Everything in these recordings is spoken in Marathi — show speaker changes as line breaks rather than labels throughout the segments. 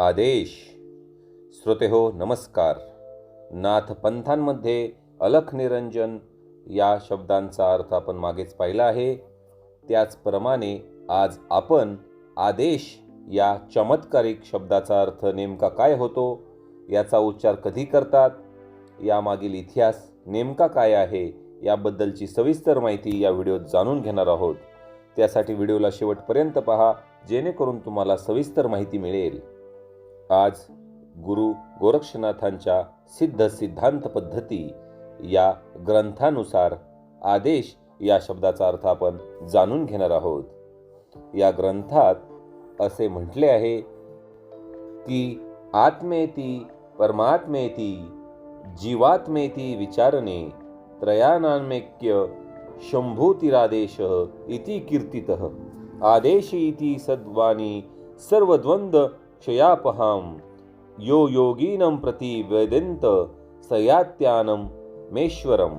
आदेश. श्रोते हो नमस्कार. नाथपंथांमध्ये अलख निरंजन या शब्दांचा अर्थ आपण मागेच पाहिला आहे. त्याचप्रमाणे आज आपण आदेश या चमत्कारिक शब्दाचा अर्थ नेमका काय होतो याचा उच्चार कधी करतात यामागील इतिहास नेमका काय आहे याबद्दलची सविस्तर माहिती या व्हिडिओत जाणून घेणार आहोत. त्यासाठी व्हिडिओला शेवटपर्यंत पहा जेणेकरून तुम्हाला सविस्तर माहिती मिळेल. आज गुरु गोरक्षनाथांच्या सिद्ध सिद्धांत पद्धती या ग्रंथानुसार आदेश या शब्दाचा अर्थ आपण जाणून घेणार आहोत. या ग्रंथात असे म्हटले आहे की आत्मेती परमात्मेती जीवात्मेती विचारणे त्रयानान्मेक्य शंभूतिरादेश इति कीर्तितः। आदेश इति सद्वानी सर्वद्वंद क्षयापहाम यो योगीनं प्रति वेदेंत सयात्यानं मेश्वरम।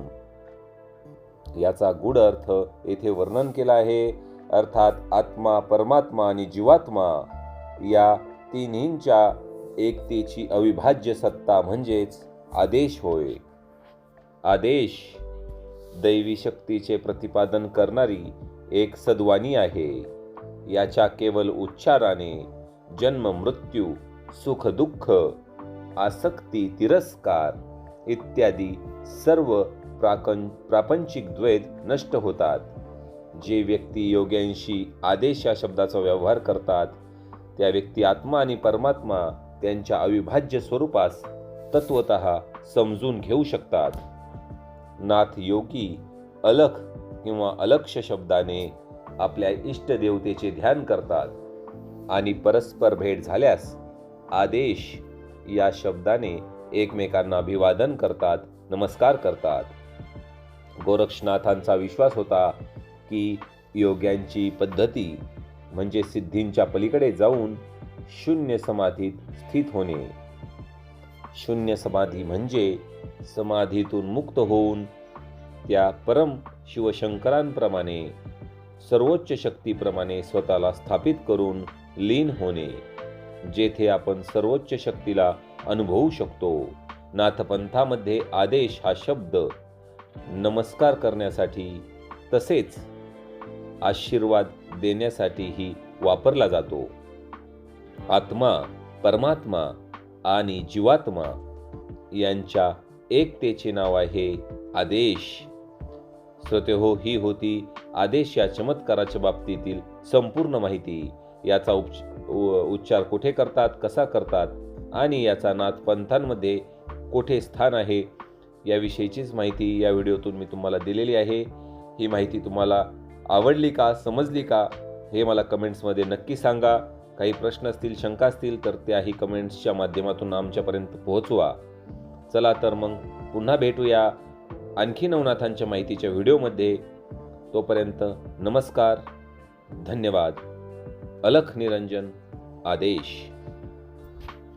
याचा गूढ अर्थ येथे वर्णन केला आहे अर्थात आत्मा परमात्मा आणि जीवात्मा या तिन्हींच्या एकतेची अविभाज्य सत्ता म्हणजेच आदेश होय. आदेश दैवी शक्तीचे प्रतिपादन करणारी एक सद्वानी आहे. याच्या केवळ उच्चाराने जन्म मृत्यू सुख दुःख आसक्ती तिरस्कार इत्यादी सर्व प्राकं प्रापंचिक द्वैत नष्ट होतात. जे व्यक्ती योग्यांशी आदेश या शब्दाचा व्यवहार करतात त्या व्यक्ती आत्मा आणि परमात्मा त्यांच्या अविभाज्य स्वरूपास तत्वत समजून घेऊ शकतात. नाथ योगी अलख किंवा अलक्ष शब्दाने आपल्या इष्टदेवतेचे ध्यान करतात. आणि परस्पर भेट झाल्यास आदेश या शब्दाने एकमेकांना अभिवादन करतात नमस्कार करतात. गोरक्षनाथांचा विश्वास होता की योग्यांची पद्धती म्हणजे सिद्धींच्या पलीकडे जाऊन शून्य समाधीत स्थित होणे. शून्य समाधी म्हणजे समाधीतून मुक्त होऊन त्या परम शिवशंकरांप्रमाणे सर्वोच्च शक्तीप्रमाणे स्वतःला स्थापित करून लीन होणे जेथे आपण सर्वोच्च शक्तीला अनुभवू शकतो. नाथपंथामध्ये आदेश हा शब्द नमस्कार करण्यासाठी तसेच आशीर्वाद देण्यासाठीही वापरला जातो. आत्मा परमात्मा आणि जीवात्मा यांच्या एकतेचे नाव आहे आदेश. श्रोते हो ही होती आदेश या चमत्काराच्या बाबतीतील संपूर्ण माहिती. याचा उपच उ- उच्चार कुठे करतात कसा करतात आणि याचा नाथ पंथांमध्ये कोठे स्थान आहे याविषयीचीच माहिती या व्हिडिओतून मी तुम्हाला दिलेली आहे. ही माहिती तुम्हाला आवडली का समजली का हे मला कमेंट्समध्ये नक्की सांगा. काही प्रश्न असतील शंका असतील तर त्याही कमेंट्सच्या माध्यमातून आमच्यापर्यंत पोहोचवा. चला तर मग पुन्हा भेटूया आणखी नवनाथांच्या माहितीच्या व्हिडिओमध्ये. तोपर्यंत नमस्कार धन्यवाद. अलख निरंजन आदेश.